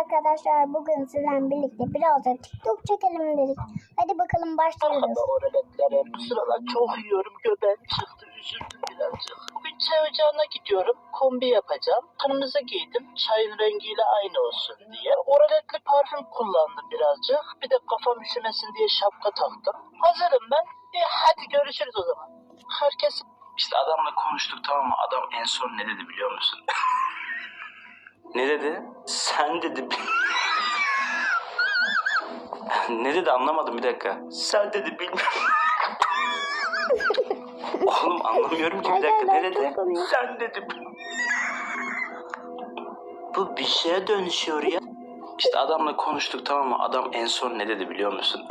arkadaşlar bugün sizlerle birlikte biraz da TikTok çekelim dedik. Hadi bakalım başlıyoruz. Merhaba oraletler. Bu sıralar çok yiyorum. Göbeğim çıktı. Üzüldüm birazcık. Bugün çay ocağına gidiyorum. Kombi yapacağım. Kırmızı giydim. Çayın rengiyle aynı olsun diye. Oraletli parfüm kullandım birazcık. Bir de kafam üşümesin diye şapka taktım. Hazırım ben. E, hadi görüşürüz o zaman. Herkes İşte adamla konuştuk tamam mı? Adam en son ne dedi biliyor musun? ne dedi? Sen dedi. ne dedi anlamadım bir dakika. Sen dedi bilmiyorum. Oğlum anlamıyorum ki bir dakika ne dedi? Sen dedi. Bu bir şeye dönüşüyor ya. İşte adamla konuştuk tamam mı? Adam en son ne dedi biliyor musun?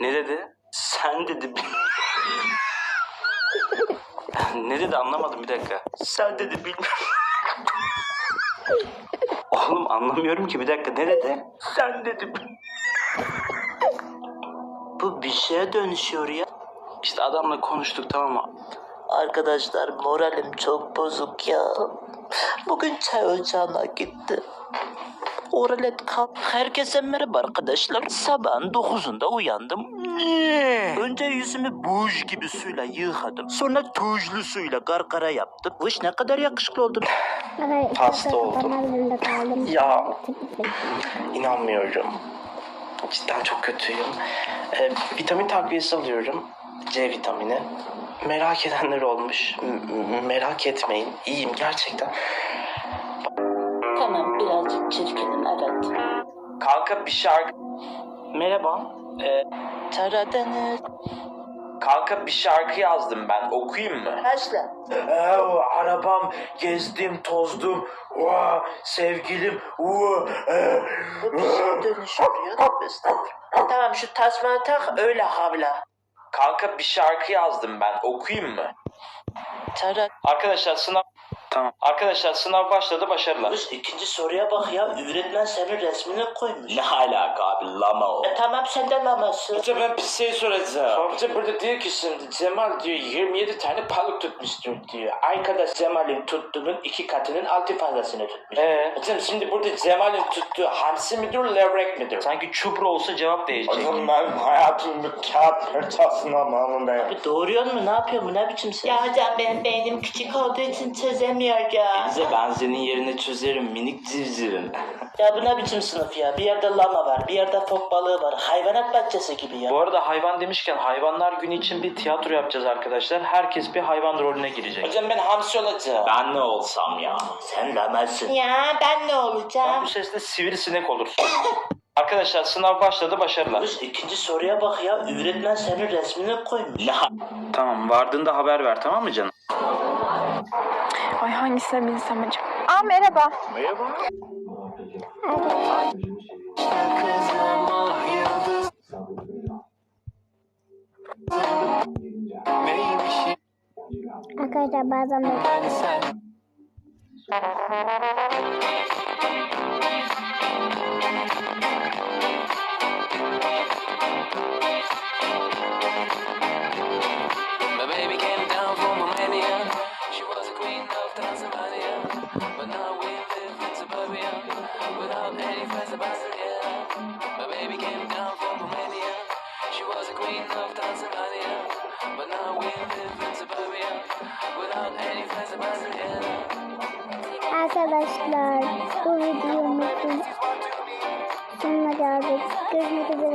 ne dedi? Sen dedi. Ne dedi anlamadım bir dakika. Sen dedi bilmiyorum. Oğlum anlamıyorum ki bir dakika ne dedi? Sen dedi. Bu bir şeye dönüşüyor ya. İşte adamla konuştuk tamam mı? Arkadaşlar moralim çok bozuk ya. Bugün çay ocağına gitti. Oralet kalk. Herkese merhaba arkadaşlar. Sabahın 9'unda uyandım. Önce yüzümü buj gibi suyla yıkadım. Sonra tuzlu suyla gargara yaptım. Vış ne kadar yakışıklı oldum. Hasta oldum. Ya. İnanmıyorum. Cidden çok kötüyüm. Ee, vitamin takviyesi alıyorum. C vitamini. Merak edenler olmuş. M- merak etmeyin. İyiyim gerçekten. Kanka bir şarkı... Merhaba. Ee, Karadeniz. kanka bir şarkı yazdım ben. Okuyayım mı? Başla. Ee, arabam gezdim tozdum. Vaa, sevgilim. Vaa, e, Bu bir. Tövbe estağfurullah. Tamam şu tasmanı tak öyle havla. Kanka bir şarkı yazdım ben. Okuyayım mı? Tara. Arkadaşlar sınav... Tamam. Arkadaşlar sınav başladı başarılar. Kız ikinci soruya bak ya. Öğretmen senin resmini koymuş. Ne alaka abi lama o. E tamam sen de laması. Hoca ben bir şey soracağım. Hoca burada diyor ki şimdi Cemal diyor 27 tane balık tutmuştur diyor. Arkadaş Cemal'in tuttuğunun iki katının altı fazlasını tutmuş. Ee? Hocam şimdi burada Cemal'in tuttuğu hamsi midir levrek midir? Sanki çupra olsa cevap değişecek. Hocam ben hayatımda kağıt parçasına mamındayım. Abi doğuruyor mu ne yapıyor mu ne biçim sen? Ya hocam benim beynim küçük olduğu için çözemiyorum. Bize ben senin yerine çözerim minik civcivim. Ya bu ne biçim sınıf ya? Bir yerde lama var, bir yerde fok balığı var. Hayvanat bahçesi gibi ya. Bu arada hayvan demişken hayvanlar günü için bir tiyatro yapacağız arkadaşlar. Herkes bir hayvan rolüne girecek. Hocam ben hamsi olacağım. Ben ne olsam ya? Sen lamasın. Ya ben ne olacağım? Bu sesle sivrisinek olur. Arkadaşlar sınav başladı başarılar. Kız ikinci soruya bak ya. Öğretmen senin resmini koymuş. Tamam vardığında haber ver tamam mı canım? Ay hangisine binsem acaba? Aa merhaba. Arkadaşlar bazen de arkadaşlar bu videomuzun sonuna geldik. Görüşmek üzere.